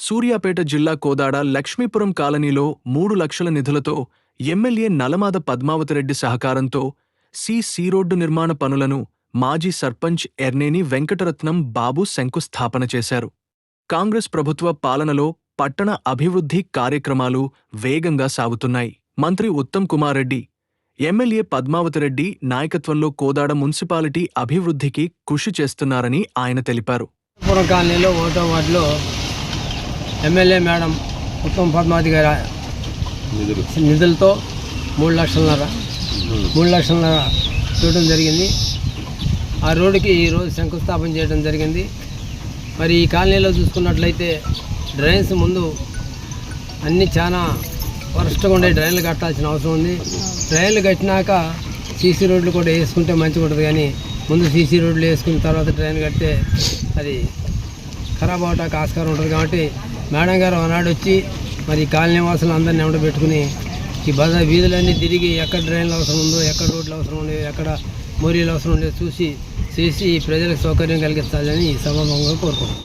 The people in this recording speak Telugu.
సూర్యాపేట జిల్లా కోదాడ లక్ష్మీపురం కాలనీలో మూడు లక్షల నిధులతో ఎమ్మెల్యే నలమాద పద్మావతిరెడ్డి సహకారంతో సి సీ రోడ్డు నిర్మాణ పనులను మాజీ సర్పంచ్ ఎర్నేని వెంకటరత్నం బాబు శంకుస్థాపన చేశారు. కాంగ్రెస్ ప్రభుత్వ పాలనలో పట్టణ అభివృద్ధి కార్యక్రమాలు వేగంగా సాగుతున్నాయి. మంత్రి ఉత్తమ్ కుమార్ రెడ్డి ఎమ్మెల్యే పద్మావతిరెడ్డి నాయకత్వంలో కోదాడ మున్సిపాలిటీ అభివృద్ధికి కృషి చేస్తున్నారని ఆయన తెలిపారు. ఎమ్మెల్యే మేడం ఉత్తమ్ పద్మావతి గారి నిధులు. నిధులతో మూడు లక్షలన్నర మూడు లక్షలన్నర చూడడం జరిగింది. ఆ రోడ్డుకి ఈరోజు శంకుస్థాపన చేయడం జరిగింది. మరి ఈ కాలనీలో చూసుకున్నట్లయితే డ్రైన్స్ ముందు అన్నీ చాలా వరస్ట్గా ఉండే డ్రైన్లు కట్టాల్సిన అవసరం ఉంది. డ్రైన్లు కట్టినాక సీసీ రోడ్లు కూడా వేసుకుంటే మంచిగా ఉంటుంది కానీ ముందు సీసీ రోడ్లు వేసుకున్న తర్వాత డ్రైన్ కడితే అది ఖరాబ్ అవటానికి ఆస్కారం ఉంటుంది కాబట్టి మేడం గారు ఆనాడు వచ్చి మరి ఈ కాలనీ అందరిని ఎవడ పెట్టుకుని ఈ బజార్ వీధులన్నీ తిరిగి ఎక్కడ డ్రైన్లు అవసరం ఉందో ఎక్కడ రోడ్లు అవసరం ఉందో ఎక్కడ మోరీలు అవసరం ఉందో చూసి చేసి ప్రజలకు సౌకర్యం కలిగిస్తారని ఈ సందర్భంగా కోరుకుంటున్నాను